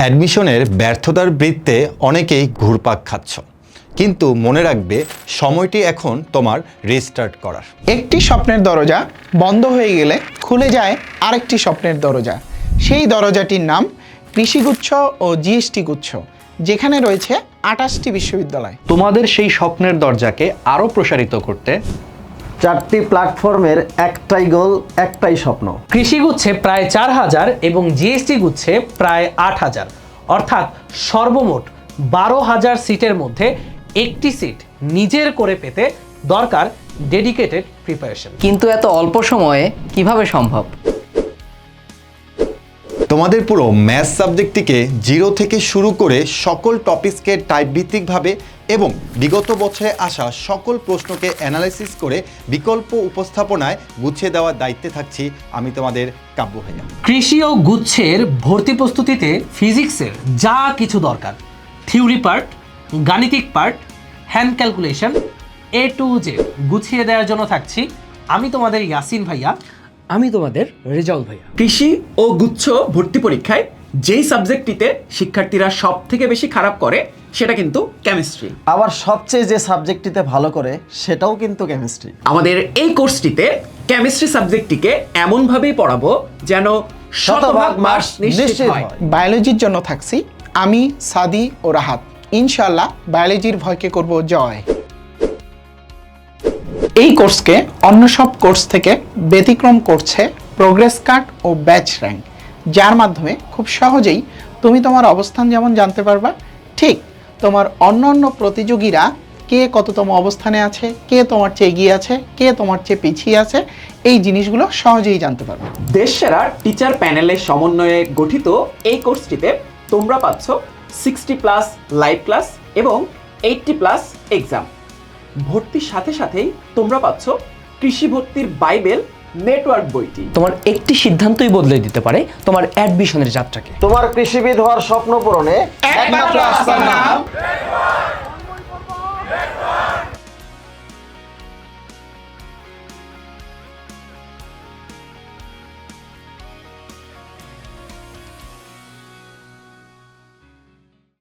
অ্যাডমিশনের ব্যর্থতার বৃত্তে অনেকেই ঘুরপাক খাচ্ছ। কিন্তু মনে রাখবে সময়টি এখন তোমার রিস্টার্ট করার। একটি স্বপ্নের দরজা বন্ধ হয়ে গেলে খুলে যায় আরেকটি স্বপ্নের দরজা। সেই দরজাটির নাম কৃষিগুচ্ছ ও জিএসটি গুচ্ছ যেখানে রয়েছে আটাশটি বিশ্ববিদ্যালয়। তোমাদের সেই স্বপ্নের দরজাকে আরও প্রসারিত করতে চারটি প্ল্যাটফর্মের একটাই গোল একটাই স্বপ্ন। কৃষি গুচ্ছে প্রায় চার হাজার এবং জিএসটি গুচ্ছে প্রায় আট হাজার। অর্থাৎ সর্বমোট বারো হাজার সিটের মধ্যে একটি সিট নিজের করে পেতে দরকার ডেডিকেটেড প্রিপারেশন কিন্তু এত অল্প সময়ে কীভাবে সম্ভব? তোমাদের পুরো ম্যাথ সাবজেক্টটিকে জিরো থেকে শুরু করে সকল টপিকসকে টাইপ ভিত্তিকভাবে এবং বিগত বছরে আসা সকল প্রশ্নকে অ্যানালাইসিস করে বিকল্প উপস্থাপনায় গুছিয়ে দেওয়ার দায়িত্বে থাকছি আমি তোমাদের কাব্য ভাইয়া। কৃষি ও গুচ্ছের ভর্তি প্রস্তুতিতে ফিজিক্সের যা কিছু দরকার। থিওরি পার্ট, গাণিতিক part hand calculation A to Z গুছিয়ে দেওয়ার জন্য থাকছি। আমি তোমাদের ইয়াসিন ভাইয়া। আমি তোমাদের রেজাউল ভাইয়া। কৃষি ও গুচ্ছ ভর্তি পরীক্ষায় যেই সাবজেক্টটিতে শিক্ষার্থীরা সব থেকে বেশি খারাপ করে সেটা কিন্তু কেমিস্ট্রি আবার সবচেয়ে যে সাবজেক্টটিতে ভালো করে সেটাও কিন্তু কেমিস্ট্রি আমাদের এই কোর্সটিতে কেমিস্ট্রি সাবজেক্টটিকে এমনভাবেই পড়াবো যেন শতভাগ মার্কস নিশ্চিত হয়। বায়োলজির জন্য থাকছি আমি সাদি ও রাহাত। ইনশাল্লাহ বায়োলজির ভয়কে করব জয়। এই কোর্সকে অন্য সব কোর্স থেকে ব্যতিক্রম করছে প্রোগ্রেস কার্ড ও ব্যাচ র্যাঙ্ক যার মাধ্যমে খুব সহজেই তুমি তোমার অবস্থান যেমন জানতে পারবা, ঠিক তোমার অন্য অন্য প্রতিযোগীরা কে কততম অবস্থানে আছে, কে তোমার চেয়ে এগিয়ে আছে, কে তোমার চেয়ে পিছিয়ে আছে, এই জিনিসগুলো সহজেই জানতে পারবে। দেশ সেরা টিচার প্যানেলের সমন্বয়ে গঠিত এই কোর্সটিতে তোমরা পাচ্ছ সিক্সটি প্লাস লাইভ ক্লাস এবং এইটটি প্লাস এক্সাম ভর্তির সাথে সাথেই তোমরা পাচ্ছ কৃষি ভর্তির বাইবেল নেটওয়ার্ক বইটি। তোমার একটি সিদ্ধান্তই বদলে দিতে পারে তোমার অ্যাডমিশনের যাত্রাকে। তোমার কৃষিবিদ হওয়ার স্বপ্ন পূরণে একমাত্র আস্থার নাম